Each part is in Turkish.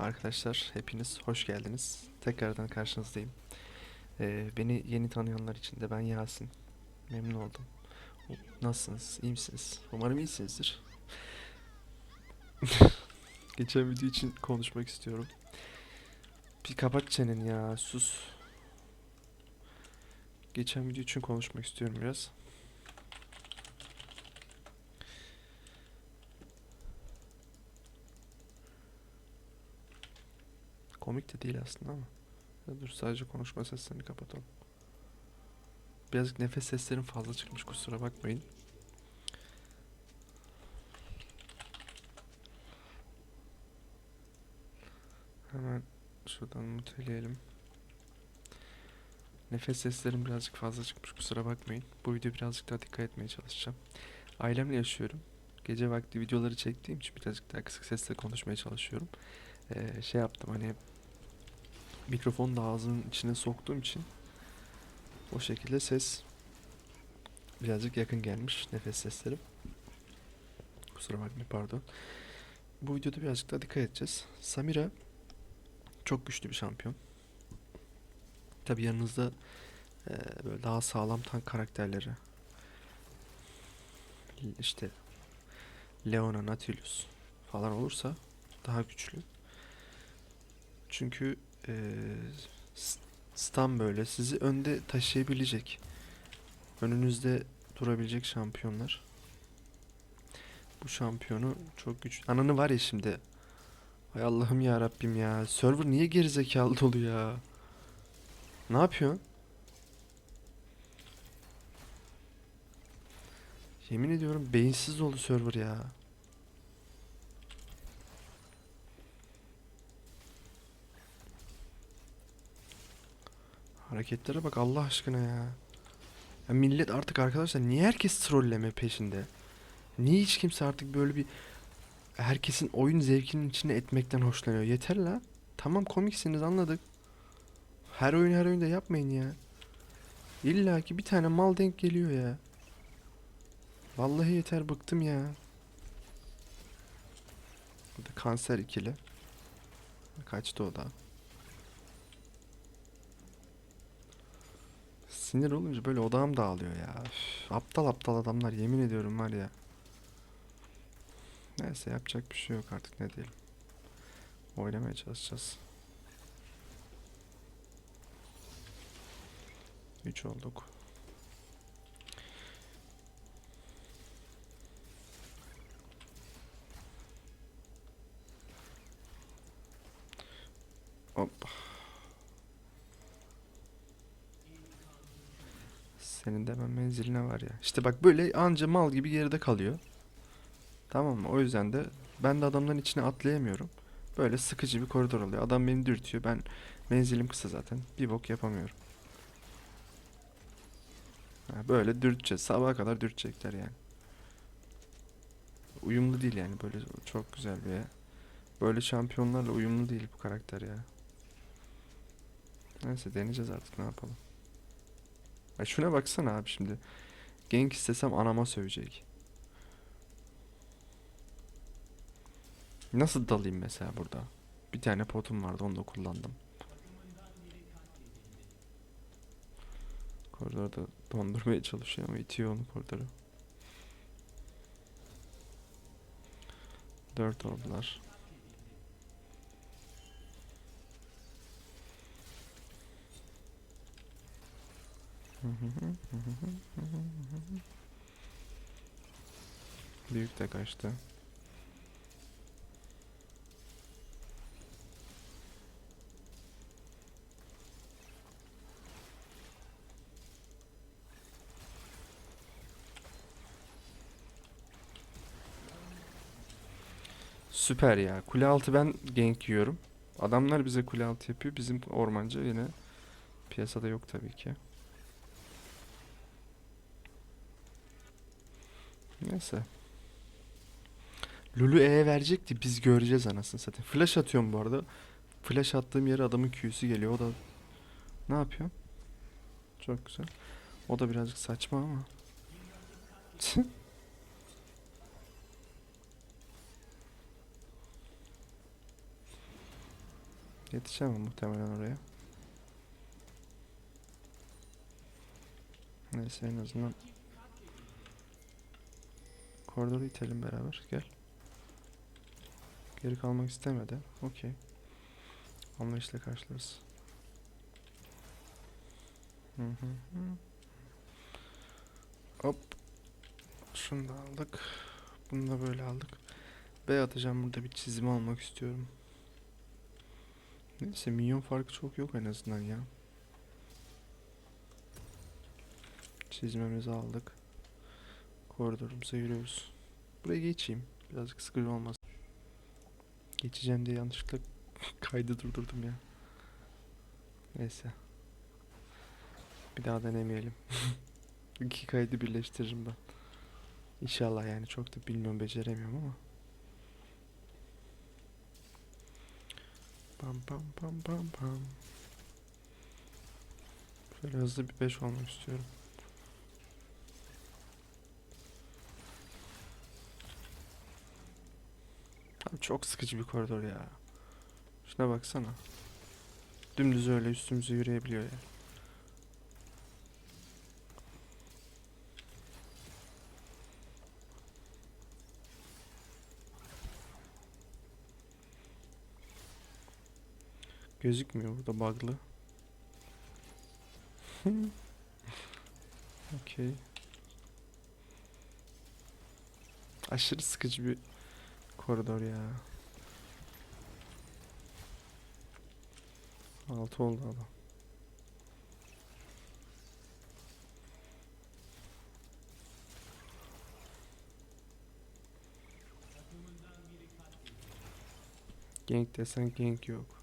Arkadaşlar hepiniz hoş geldiniz. Tekrardan karşınızdayım. Ee, beni yeni tanıyanlar için de ben Yasin. Memnun oldum. Nasılsınız? İyi misiniz? Umarım iyisinizdir. Geçen video için konuşmak istiyorum. Bir kapat çenen ya sus. Geçen video için konuşmak istiyorum biraz. Komik de değil aslında ama. Ya dur sadece konuşma seslerini kapatalım. Birazcık nefes seslerim fazla çıkmış kusura bakmayın. Hemen şuradan muteleyelim. Nefes seslerim birazcık fazla çıkmış kusura bakmayın. Bu video birazcık daha dikkat etmeye çalışacağım. Ailemle yaşıyorum. Gece vakti videoları çektiğim için birazcık daha kısık sesle konuşmaya çalışıyorum. Ee, şey yaptım hani mikrofonu da ağzının içine soktuğum için o şekilde ses birazcık yakın gelmiş nefes seslerim. Kusura bakmayın pardon. Bu videoda birazcık daha dikkat edeceğiz. Samira çok güçlü bir şampiyon. Tabi yanınızda eee, böyle daha sağlam tank karakterleri işte Leona, Nautilus falan olursa daha güçlü. Çünkü eee s- stun böyle sizi önde taşıyabilecek. Önünüzde durabilecek şampiyonlar. Bu şampiyonu çok güçlü. Ananı var ya şimdi. Hay Allah'ım ya Rabbim ya. Server niye gerizekalı dolu ya? Ne yapıyorsun? Yemin ediyorum beyinsiz dolu server ya. Hareketlere bak Allah aşkına ya. Ya millet artık arkadaşlar niye herkes trolleme peşinde? Niye hiç kimse artık böyle bir herkesin oyun zevkinin içine etmekten hoşlanıyor? Yeter la. Tamam komiksiniz anladık. Her oyun her oyunda yapmayın ya. İlla ki bir tane mal denk geliyor ya. Vallahi yeter bıktım ya. Burada kanser ikili. Kaçtı o da. Sinir olunca böyle odağım dağılıyor ya. Üf, aptal aptal adamlar yemin ediyorum var ya. Neyse yapacak bir şey yok artık ne diyelim. Oynamaya çalışacağız. 3 olduk. Senin de hemen menziline var ya. İşte bak böyle anca mal gibi geride kalıyor. Tamam mı? O yüzden de ben de adamların içine atlayamıyorum. Böyle sıkıcı bir koridor oluyor. Adam beni dürtüyor. Ben menzilim kısa zaten. Bir bok yapamıyorum. Böyle dürteceğiz. Sabaha kadar dürtecekler yani. Uyumlu değil yani. Böyle çok güzel bir ya. Böyle şampiyonlarla uyumlu değil bu karakter ya. Neyse deneyeceğiz artık ne yapalım. Ya şuna baksana abi şimdi. Gank istesem anama sövecek. Nasıl dalayım mesela burada? Bir tane potum vardı onu da kullandım. Koridorda dondurmaya çalışıyor ama itiyor onu koridoru. Dört oldular. Büyük de kaçtı. Süper ya. Kule altı ben gank yiyorum. Adamlar bize kule altı yapıyor. Bizim ormancı yine piyasada yok tabii ki. Neyse. Lulu E'ye verecekti. Biz göreceğiz anasını satayım. Flash atıyorum bu arada. Flash attığım yere adamın Q'su geliyor. O da ne yapıyor? Çok güzel. O da birazcık saçma ama. Yetişemem muhtemelen oraya. Neyse en azından koridoru itelim beraber. Gel. Geri kalmak istemedi. Okey. Anlayışla karşılarız. Hı hı hı. Hop. Şunu da aldık. Bunu da böyle aldık. B atacağım burada bir çizim almak istiyorum. Neyse minyon farkı çok yok en azından ya. Çizmemizi aldık. Koridorumuza yürüyoruz. Buraya geçeyim. Birazcık sıkıcı olmaz. Geçeceğim diye yanlışlıkla kaydı durdurdum ya. Neyse. Bir daha denemeyelim. İki kaydı birleştiririm ben. İnşallah yani çok da bilmiyorum beceremiyorum ama. Pam pam pam pam pam. Şöyle hızlı bir 5 olmak istiyorum. Çok sıkıcı bir koridor ya. Şuna baksana. Dümdüz öyle üstümüze yürüyebiliyor ya. Gözükmüyor burada bug'lı. Okey. Aşırı sıkıcı bir koridor ya. Altı oldu adam. Gank desen gank yok.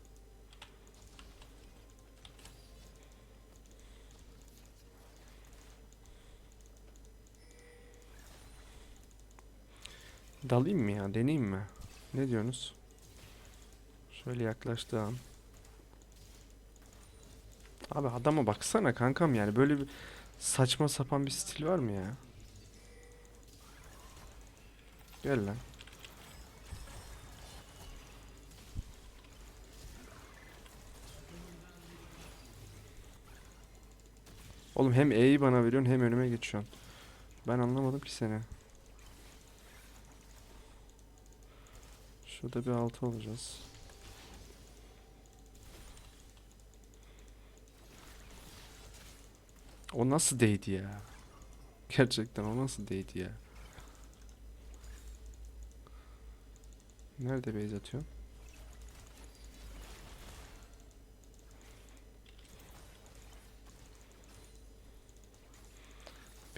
Dalayım mı ya? Deneyeyim mi? Ne diyorsunuz? Şöyle yaklaştığı an. Abi adama baksana kankam yani böyle bir saçma sapan bir stil var mı ya? Gel lan. Oğlum hem E'yi bana veriyorsun hem önüme geçiyorsun. Ben anlamadım ki seni. Şurada bir altı olacağız. O nasıl değdi ya? Gerçekten o nasıl değdi ya? Nerede base atıyorsun?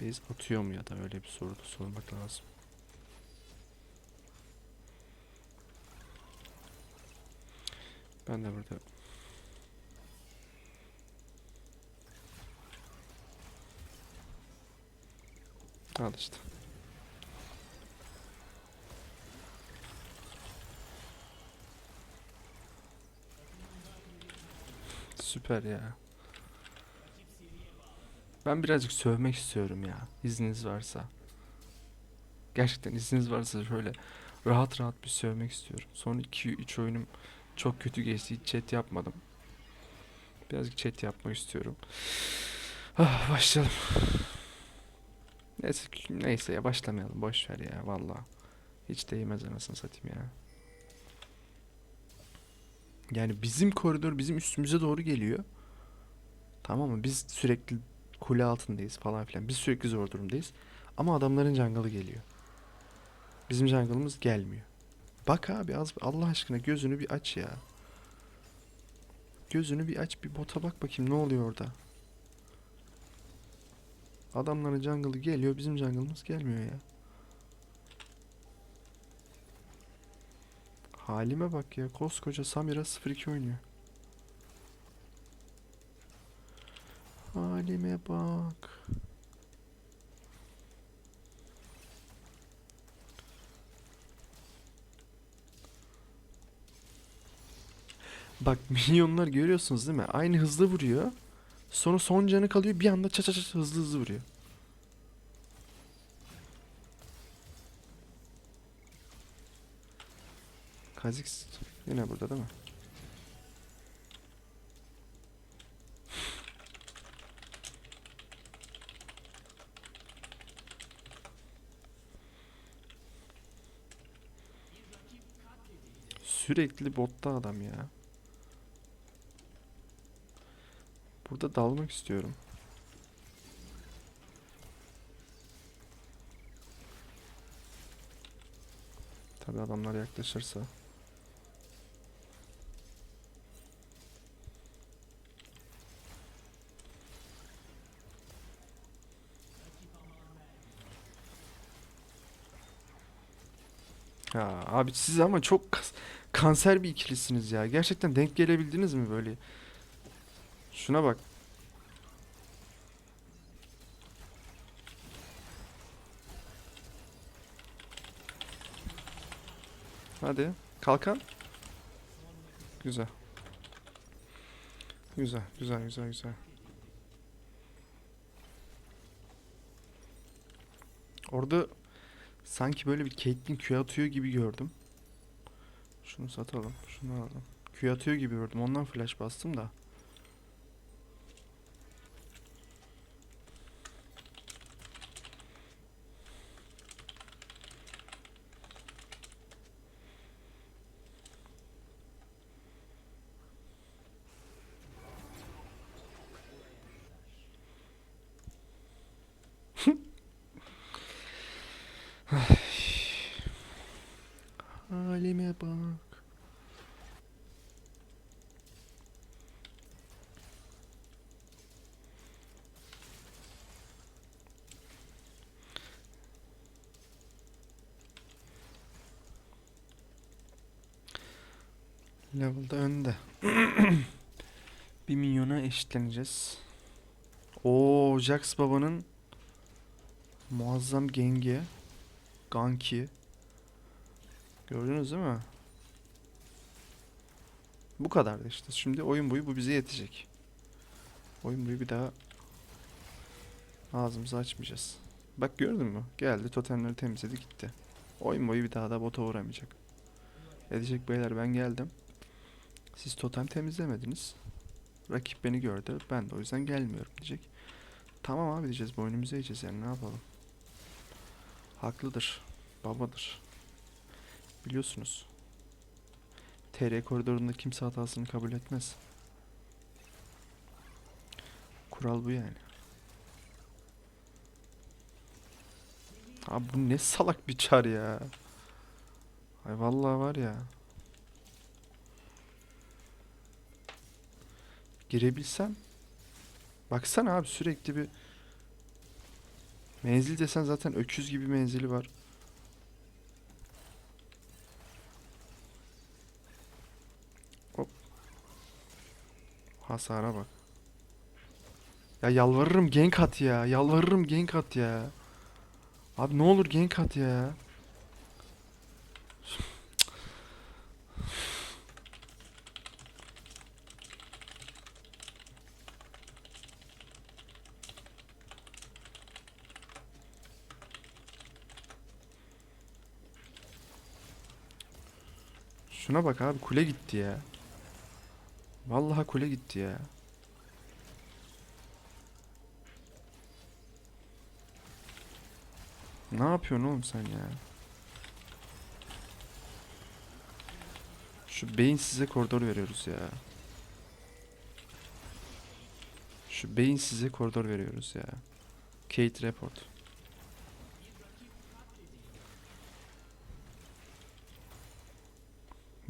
Base atıyor mu ya da öyle bir soru sormak lazım. Ben de burada Al işte. Süper ya. Ben birazcık sövmek istiyorum ya. İzniniz varsa. Gerçekten izniniz varsa şöyle rahat rahat bir sövmek istiyorum. Son 2-3 oyunum çok kötü geçti. Hiç chat yapmadım. Birazcık chat yapmak istiyorum. Ah, başlayalım. Neyse, neyse ya başlamayalım. Boş ver ya valla. Hiç değmez anasını satayım ya. Yani bizim koridor bizim üstümüze doğru geliyor. Tamam mı? Biz sürekli kule altındayız falan filan. Biz sürekli zor durumdayız. Ama adamların jungle'ı geliyor. Bizim jungle'ımız gelmiyor. Bak abi az Allah aşkına gözünü bir aç ya. Gözünü bir aç bir bota bak bakayım ne oluyor orada. Adamların jungle'ı geliyor bizim jungle'ımız gelmiyor ya. Halime bak ya koskoca Samira 02 oynuyor. Halime bak. Bak minyonlar görüyorsunuz değil mi? Aynı hızlı vuruyor. Sonra son canı kalıyor. Bir anda çat çat çat hızlı hızlı vuruyor. Kazix yine burada değil mi? Sürekli botta adam ya. Burada dalmak istiyorum. Tabii adamlar yaklaşırsa. Ya abi siz ama çok kanser bir ikilisiniz ya. Gerçekten denk gelebildiniz mi böyle? Şuna bak. Hadi. Kalkan. Güzel. Güzel, güzel, güzel, güzel. Orada sanki böyle bir Caitlyn Q atıyor gibi gördüm. Şunu satalım, şunu alalım. Q atıyor gibi gördüm. Ondan flash bastım da. Halime bak. Level'da önde. Bir milyona eşitleneceğiz. Oo, Jax babanın muazzam gengi. Ganki. Gördünüz değil mi? Bu kadardı işte. Şimdi oyun boyu bu bize yetecek. Oyun boyu bir daha ağzımızı açmayacağız. Bak gördün mü? Geldi totemleri temizledi gitti. Oyun boyu bir daha da bota uğramayacak. Edecek beyler ben geldim. Siz totem temizlemediniz. Rakip beni gördü. Ben de o yüzden gelmiyorum diyecek. Tamam abi diyeceğiz. Boynumuza yiyeceğiz yani ne yapalım. Haklıdır. Babadır. Biliyorsunuz. TR koridorunda kimse hatasını kabul etmez. Kural bu yani. Abi bu ne salak bir çar ya. Ay vallahi var ya. Girebilsem. Baksana abi sürekli bir menzil desen zaten öküz gibi menzili var. Hop. Hasara bak. Ya yalvarırım gank at ya. Yalvarırım gank at ya. Abi ne olur gank at ya. Şuna bak abi kule gitti ya. Vallahi kule gitti ya. Ne yapıyorsun oğlum sen ya? Şu beyin size koridor veriyoruz ya. Şu beyin size koridor veriyoruz ya. Kate report.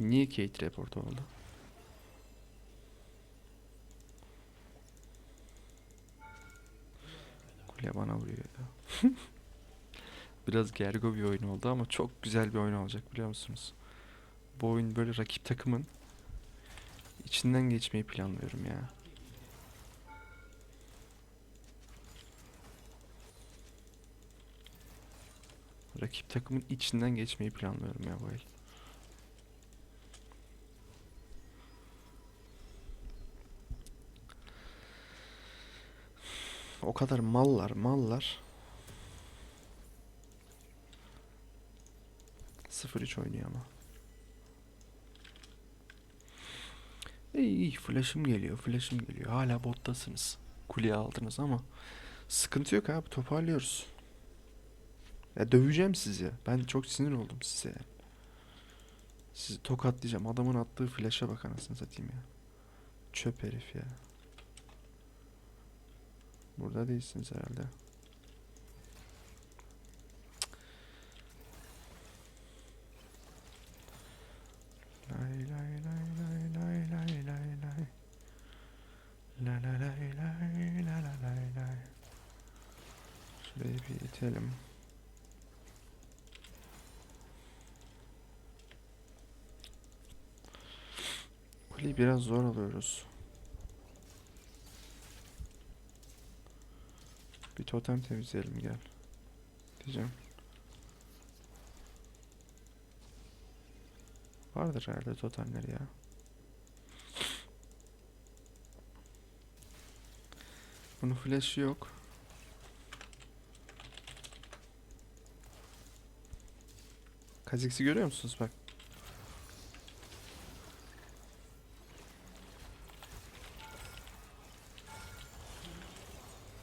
Niye Kate report oldu? Kule bana vuruyor ya. Biraz gergo bir oyun oldu ama çok güzel bir oyun olacak biliyor musunuz? Bu oyun böyle rakip takımın içinden geçmeyi planlıyorum ya. Rakip takımın içinden geçmeyi planlıyorum ya bu el. O kadar mallar mallar. 0-3 oynuyor ama. İyi flash'ım geliyor flash'ım geliyor. Hala bottasınız. Kuleye aldınız ama sıkıntı yok abi toparlıyoruz. Ya döveceğim sizi. Ben çok sinir oldum size. Sizi tokatlayacağım. Adamın attığı flash'a bak anasını satayım ya. Çöp herif ya. Burada değilsiniz herhalde. Lay lay lay lay lay lay lay lay. La la lay lay la la lay lay. Şurayı bir itelim. Kuleyi biraz zor alıyoruz. Bir totem temizleyelim gel. Diyeceğim. Vardır herhalde totemler ya. Bunun flash'ı yok. Kazix'i görüyor musunuz bak.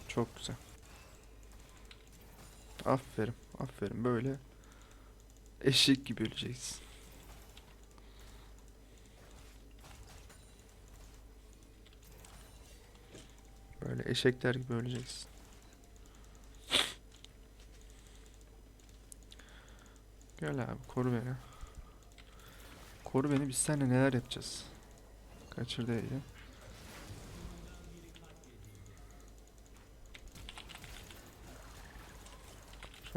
Çok güzel. Aferin, aferin. Böyle eşek gibi öleceksin. Böyle eşekler gibi öleceksin. Gel abi koru beni. Koru beni biz seninle neler yapacağız. Kaçırdı iyi.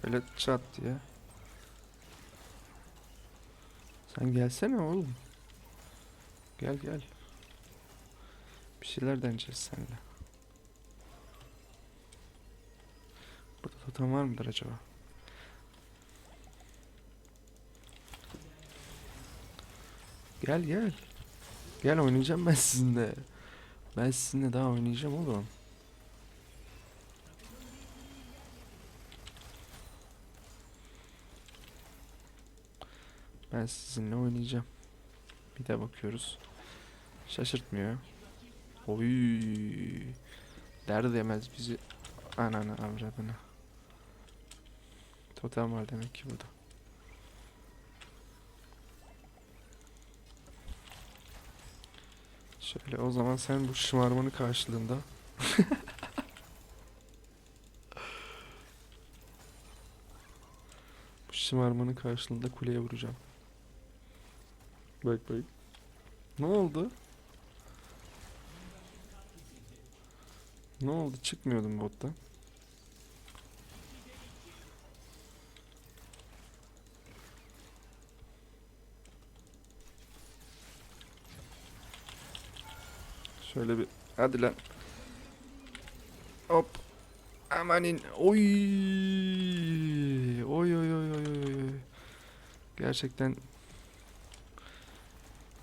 Şöyle çat diye. Sen gelsene oğlum. Gel gel. Bir şeyler deneyeceğiz seninle. Burada totem var mıdır acaba? Gel gel. Gel oynayacağım ben sizinle. Ben sizinle daha oynayacağım oğlum. Ben sizinle oynayacağım. Bir de bakıyoruz. Şaşırtmıyor. Oy. Der demez bizi. Ananı avradını. Totem var demek ki burada. Şöyle o zaman sen bu şımarmanın karşılığında bu şımarmanın karşılığında kuleye vuracağım. Bak bak. Ne oldu? Ne oldu? Çıkmıyordum bottan. Şöyle bir hadi lan. Hop. Amanin. Oy. Oy oy oy oy oy. Gerçekten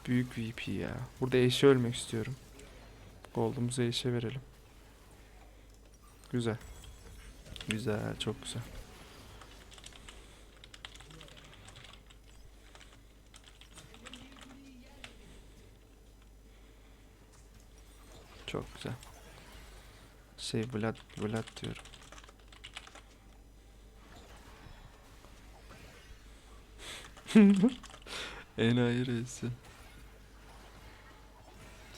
büyük VP ya. Burada eşe ölmek istiyorum. Gold'umuzu eşe verelim. Güzel. Güzel, çok güzel. Çok güzel. Şey Vlad, Vlad diyorum. Enayi reisi.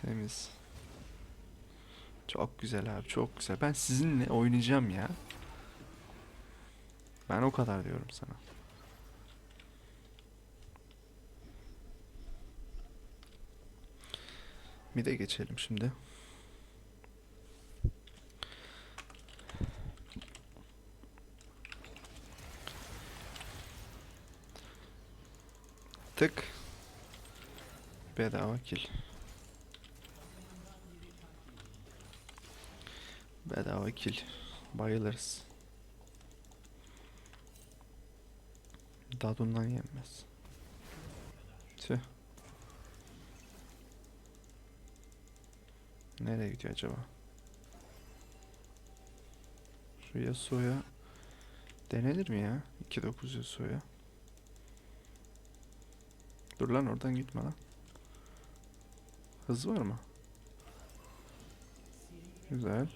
Temiz. Çok güzel abi çok güzel. Ben sizinle oynayacağım ya. Ben o kadar diyorum sana. Bir de geçelim şimdi. Tık. Bedava kill. Bedava kill. Bayılırız. Dadundan yenmez. Tüh. Nereye gidiyor acaba? Şu Yasuo'ya denenir mi ya? 2.9 Yasuo'ya. Dur lan oradan gitme lan. Hız var mı? Güzel.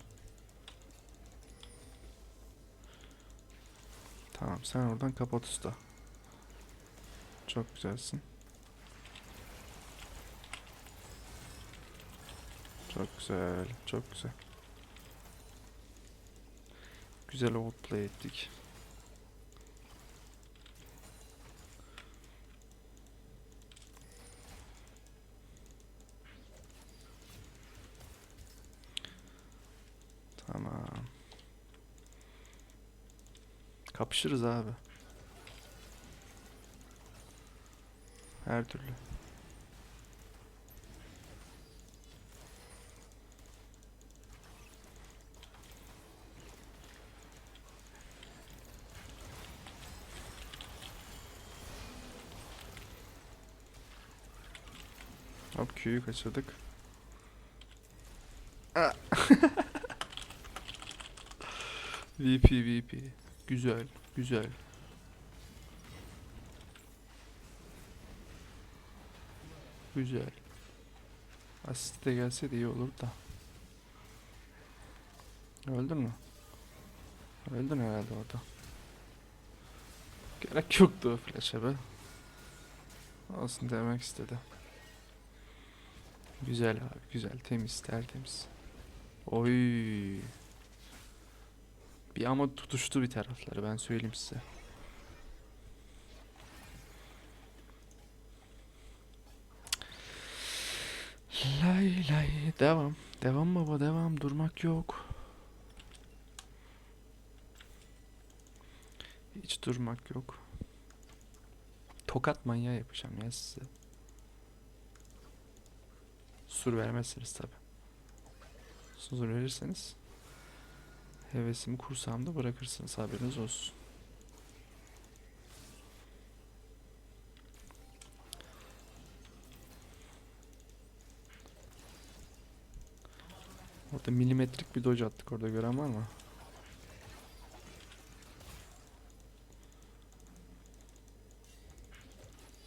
Tamam sen oradan kapat usta. Çok güzelsin. Çok güzel, çok güzel. Güzel outplay ettik. Tamam. Kapışırız abi. Her türlü. Hop Q'yu kaçırdık. Ah. VP VP. Güzel, güzel. Güzel. Asist de gelse de iyi olur da. Öldün mü? Öldün herhalde orada. Gerek yoktu o flash'a be. Olsun demek istedi. Güzel abi güzel temiz tertemiz. Oy. Bir ama tutuştu bir tarafları ben söyleyeyim size. Lay lay devam. Devam baba devam durmak yok. Hiç durmak yok. Tokat manyağı yapacağım ya size. Sur vermezseniz tabi. Sur verirseniz hevesimi kursağımda bırakırsınız haberiniz olsun. Orada milimetrik bir dodge attık orada gören var mı?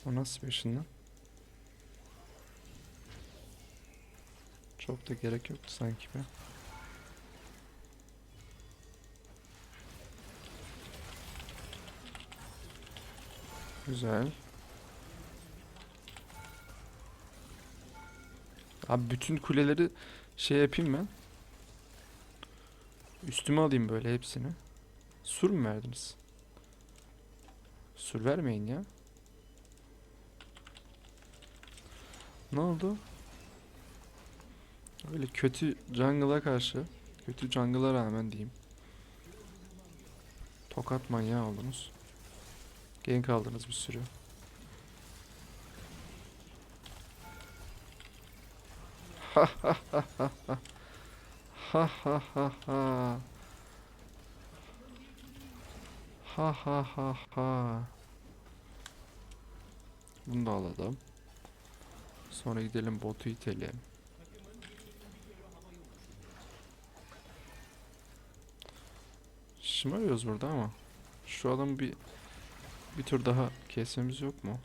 O nasıl lan? Çok da gerek yoktu sanki be. Güzel. Abi bütün kuleleri şey yapayım ben. Üstüme alayım böyle hepsini. Sur mu verdiniz? Sur vermeyin ya. Ne oldu? Öyle kötü jungle'a karşı, kötü jungle'a rağmen diyeyim. Tokat manyağı oldunuz. Gank aldınız bir sürü. Ha ha ha ha ha. Ha ha ha ha. Ha ha ha ha. Bunu da alalım. Sonra gidelim botu itelim. Şımarıyoruz burada ama. Şu adamı bir bir tur daha kesmemiz yok mu?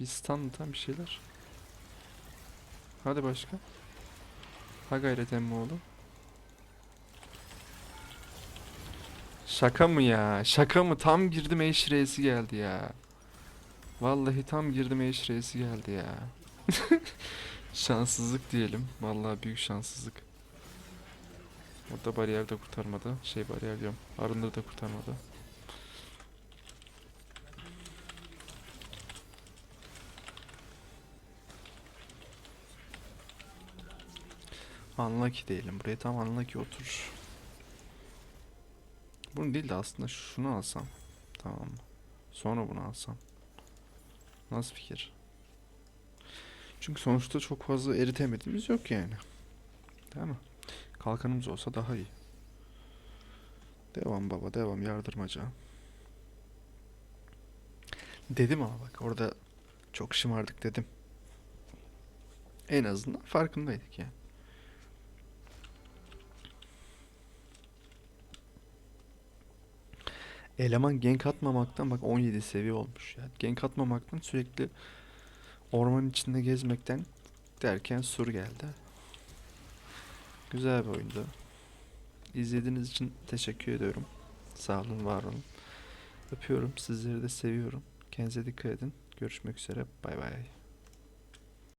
Bir stun tam bir şeyler. Hadi başka. Ha gayret emmoğlu. Şaka mı ya? Şaka mı? Tam girdim eş reisi geldi ya. Vallahi tam girdim eş reisi geldi ya. Şanssızlık diyelim. Vallahi büyük şanssızlık. Orada bariyer de kurtarmadı. Şey bariyer diyorum. Arındır da kurtarmadı. Unlucky diyelim. Buraya tam unlucky oturur. Bunu değil de aslında şunu alsam. Tamam mı? Sonra bunu alsam. Nasıl fikir? Çünkü sonuçta çok fazla eritemediğimiz yok yani. Değil mi? Kalkanımız olsa daha iyi. Devam baba devam yardırmaca. Dedim ama bak orada çok şımardık dedim. En azından farkındaydık yani. Eleman gank atmamaktan bak 17 seviye olmuş ya. Gank atmamaktan sürekli ormanın içinde gezmekten derken sur geldi. Güzel bir oyundu. İzlediğiniz için teşekkür ediyorum. Sağ olun, var olun. Öpüyorum, sizleri de seviyorum. Kendinize dikkat edin. Görüşmek üzere. Bay bay.